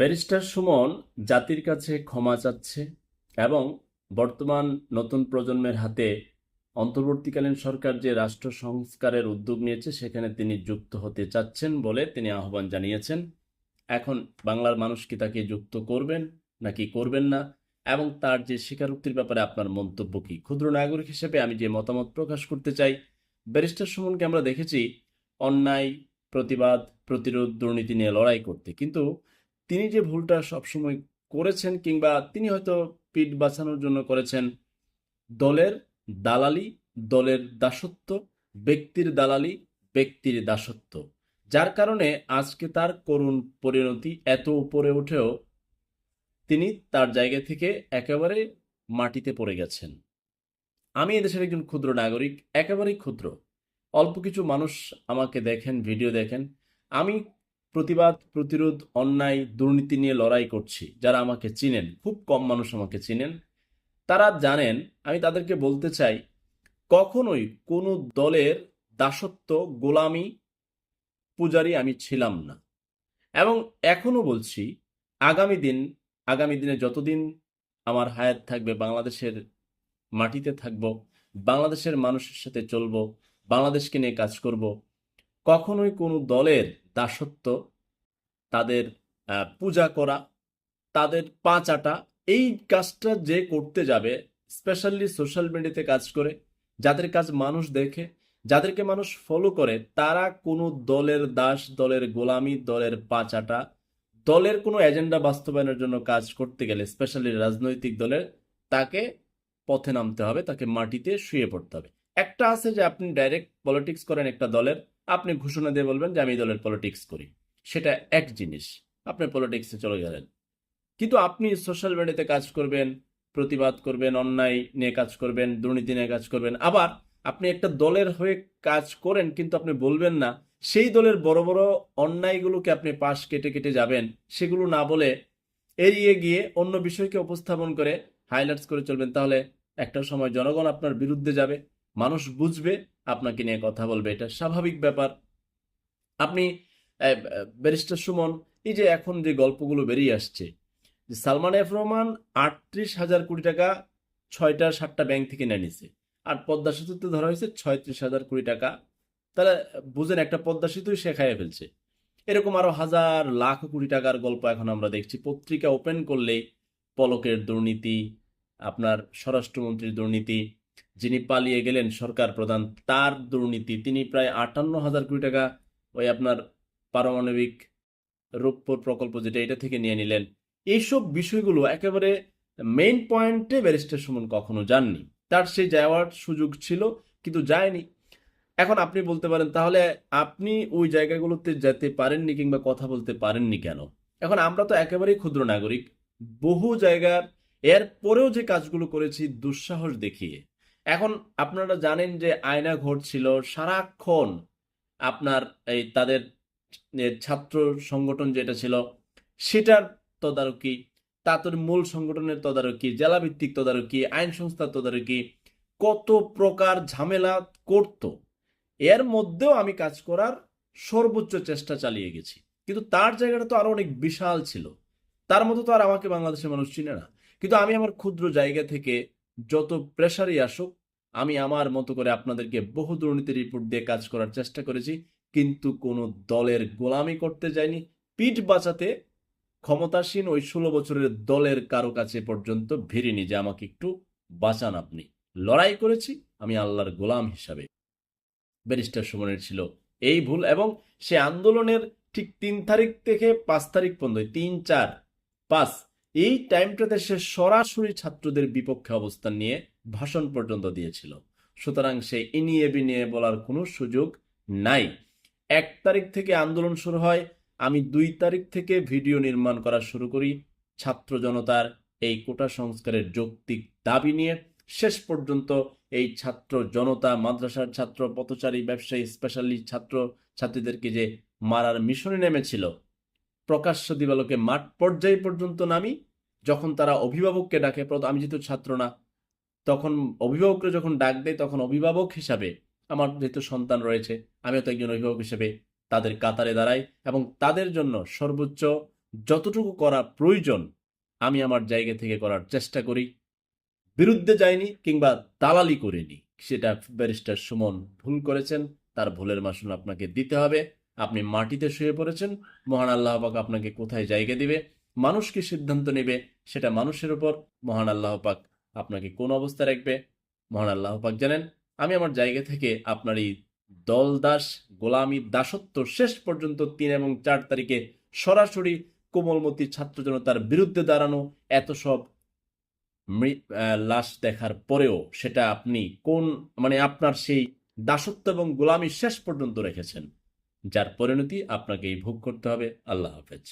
Barrister Suman জাতির কাছে ক্ষমা চাচ্ছে এবং বর্তমান নতুন প্রজন্মের হাতে অন্তর্বর্তীকালীন সরকার যে রাষ্ট্র সংস্কারের উদ্যোগ নিয়েছে, সেখানে তিনি যুক্ত হতে চাচ্ছেন বলে তিনি আহ্বান জানিয়েছেন। এখন বাংলার মানুষ কি তাকে যুক্ত করবেন নাকি করবেন না? এবং তার যে স্বীকারোক্তির ব্যাপারে আপনার মন্তব্য কি? ক্ষুদ্র নাগরিক হিসেবে আমি যে মতামত প্রকাশ করতে চাই, ব্যারিস্টার সুমনকে আমরা দেখেছি অন্যায়, প্রতিবাদ, প্রতিরোধ দুর্নীতি নিয়ে লড়াই করতে। কিন্তু তিনি যে ভুলটা সবসময় করেছেন কিংবা তিনি হয়তো পিঠ বাঁচানোর জন্য করেছেন, দলের দালালি, দলের দাসত্ব, ব্যক্তির দালালি, ব্যক্তির দাসত্ব। যার কারণে আজকে তার করুণ পরিণতি এত উপরে উঠেও তিনি তার জায়গা থেকে একেবারে মাটিতে পড়ে গেছেন। আমি এদেশের একজন ক্ষুদ্র নাগরিক, একেবারেই ক্ষুদ্র। অল্প কিছু মানুষ আমাকে দেখেন, ভিডিও দেখেন। আমি প্রতিবাদ, প্রতিরোধ, অন্যায়, দুর্নীতি নিয়ে লড়াই করছি। যারা আমাকে চিনেন, খুব কম মানুষ আমাকে চিনেন। তারা জানেন, আমি তাদেরকে বলতে চাই, কখনোই কোনো দলের দাসত্ব, গোলামি, পূজারি আমি ছিলাম না। এবং এখনও বলছি, আগামী দিন, আগামী দিনে যতদিন আমার হায়াত থাকবে, বাংলাদেশের মাটিতে থাকব, বাংলাদেশের মানুষের সাথে চলব, বাংলাদেশকে নিয়ে কাজ করব কখনোই কোনো দলের দাসত্ব, তাদের পূজা করা, তাদের পা চাটা, এই কাজটা যে করতে যাবে স্পেশালি সোশ্যাল মিডিয়াতে কাজ করে, যাদের কাজ মানুষ দেখে, যাদেরকে মানুষ ফলো করে, তারা কোনো দলের দাস, দলের গোলামি, দলের পা চাটা, দলের কোনো এজেন্ডা বাস্তবায়নের জন্য কাজ করতে গেলে স্পেশালি রাজনৈতিক দলের, তাকে পথে নামতে হবে, তাকে মাটিতে শুয়ে পড়তে হবে। একটা আছে যে আপনি ডাইরেক্ট পলিটিক্স করেন একটা দলের আপনি ঘোষণা দিয়ে বলবেন যে আমি দলের পলিটিক্স করি। সেটা এক জিনিস। আপনি পলিটিক্সে চলে গেলেন। কিন্তু আপনি সোশ্যাল মিডিয়াতে কাজ করবেন, প্রতিবাদ করবেন, অন্যায় নিয়ে কাজ করবেন, দুর্নীতি নিয়ে কাজ করবেন, আবার আপনি একটা দলের হয়ে কাজ করেন কিন্তু আপনি বলবেন না, সেই দলের বড় বড় অন্যায়গুলোকে আপনি পাশ কেটে কেটে যাবেন, সেগুলো না বলে এড়িয়ে গিয়ে অন্য বিষয়কে উপস্থাপন করে হাইলাইটস করে চলবেন, তাহলে একটা সময় জনগণ আপনার বিরুদ্ধে যাবে, মানুষ বুঝবে আপনাকে নিয়ে কথা বলবে, এটা স্বাভাবিক ব্যাপার। আপনি ব্যারিস্টার সুমন, এই যে এখন যে গল্পগুলো বেরিয়ে আসছে, যে সালমান এফ রহমান আটত্রিশ হাজার কোটি টাকা ছয়টা, সাতটা ব্যাংক থেকে নিয়ে নিছে, আর পদ্মা সেতুতে ধরা হয়েছে ছয়ত্রিশ হাজার কোটি টাকা, তাহলে বুঝেন একটা পদ্মা সেতুই সে খাইয়ে ফেলছে। এরকম আরও হাজার, লাখ কোটি টাকার গল্প এখন আমরা দেখছি, পত্রিকা ওপেন করলেই পলকের দুর্নীতি, আপনার স্বরাষ্ট্রমন্ত্রীর দুর্নীতি যিনি পালিয়ে গেলেন সরকার প্রধান, তার দুর্নীতি। তিনি প্রায় আটান্ন হাজার কোটি টাকা ওই আপনার পারমাণবিক রূপপুর প্রকল্প যেটা, এটা থেকে নিয়ে নিলেন। এইসব বিষয়গুলো একেবারে মেইন পয়েন্টে ব্যারিস্টার সুমন কখনো যাননি। তার সেই যাওয়ার সুযোগ ছিল, কিন্তু যায়নি। এখন আপনি বলতে পারেন, তাহলে আপনি ওই জায়গাগুলোতে যেতে পারেননি কিংবা কথা বলতে পারেননি কেন? এখন আমরা তো একেবারেই ক্ষুদ্র নাগরিক। বহু জায়গার এর পরেও যে কাজগুলো করেছি, দুঃসাহস দেখিয়ে। এখন আপনারা জানেন যে আয়না ঘটছিল সারাক্ষণ আপনার এই তাদের ছাত্র সংগঠন যেটা ছিল, সেটার তদারকি তাদের মূল সংগঠনের তদারকি, জেলাভিত্তিক তদারকি, আইন সংস্থার তদারকি, কত প্রকার ঝামেলা করত। এর মধ্যেও আমি কাজ করার সর্বোচ্চ চেষ্টা চালিয়ে গেছি। কিন্তু তার জায়গাটা তো আরও অনেক বিশাল ছিল। তার মতো তো আর আমাকে বাংলাদেশের মানুষ চিনে না। কিন্তু আমি আমার ক্ষুদ্র জায়গা থেকে যত প্রেশারই আসুক আমি আমার মতো করে আপনাদেরকে বহু দুর্নীতি রিপোর্ট দিয়ে কাজ করার চেষ্টা করেছি, কিন্তু কোনো দলের গোলামি করতে যায়নি পিঠ বাঁচাতে ক্ষমতাসীন ওই ষোলো বছরের দলের কারও কাছে পর্যন্ত ভিড়িনি যে আমাকে একটু বাঁচান আপনি। লড়াই করেছি আমি আল্লাহর গোলাম হিসাবে। ব্যারিস্টার সুমনের ছিল এই ভুল এবং সে আন্দোলনের ঠিক তিন তারিখ থেকে পাঁচ তারিখ পর্যন্ত, তিন চার, পাঁচ এই টাইমটাতে সে সরাসরি ছাত্রদের বিপক্ষে অবস্থান নিয়ে ভাষণ পর্যন্ত দিয়েছিল। সুতরাং সে ইনিয়ে বিনিয়ে বলার কোনো সুযোগ নাই। এক তারিখ থেকে আন্দোলন শুরু হয়। আমি দুই তারিখ থেকে ভিডিও নির্মাণ করা শুরু করি ছাত্র জনতার এই কোটা সংস্কারের যৌক্তিক দাবি নিয়ে। শেষ পর্যন্ত এই ছাত্র জনতা, মাদ্রাসার ছাত্র, পথচারী, ব্যবসায়ী স্পেশালি ছাত্র, ছাত্রীদেরকে যে মারার মিশনে নেমেছিল প্রকাশ্য দিবালোকে মাঠ পর্যায়ে পর্যন্ত নামি, যখন তারা অভিভাবককে ডাকে আমি যেহেতু ছাত্র না, তখন অভিভাবকরা যখন ডাক দেয়, তখন অভিভাবক হিসাবে আমার যেহেতু সন্তান রয়েছে আমিও তো একজন অভিভাবক হিসেবে তাদের কাতারে দাঁড়াই এবং তাদের জন্য সর্বোচ্চ যতটুকু করা প্রয়োজন, আমি আমার জায়গা থেকে করার চেষ্টা করি। বিরুদ্ধে যাইনি কিংবা দালালি করিনি। সেটা ব্যারিস্টার সুমন ভুল করেছেন, তার ভুলের মাসুল আপনাকে দিতে হবে। আপনি মাটিতে শুয়ে পড়েছেন, মহান আল্লাহ পাক আপনাকে কোথায় জায়গা দিবে, মানুষ কি সিদ্ধান্ত নেবে, সেটা মানুষের উপর, মহান আল্লাহ পাক আপনাকে কোন অবস্থায় রাখবে? মহান আল্লাহ পাক জানেন, আমি আমার জায়গা থেকে আপনার এই দলদাস, গোলামি, দাসত্ব শেষ পর্যন্ত তিন এবং চার তারিখে সরাসরি কোমলমতি ছাত্র জনতার বিরুদ্ধে দাঁড়ানো, এত সব লাশ দেখার পরেও সেটা আপনি কোন মানে আপনার সেই দাসত্ব এবং গোলামি শেষ পর্যন্ত রেখেছেন। যার পরিণতি আপনাকেই ভোগ করতে হবে। আল্লাহ হাফেজ।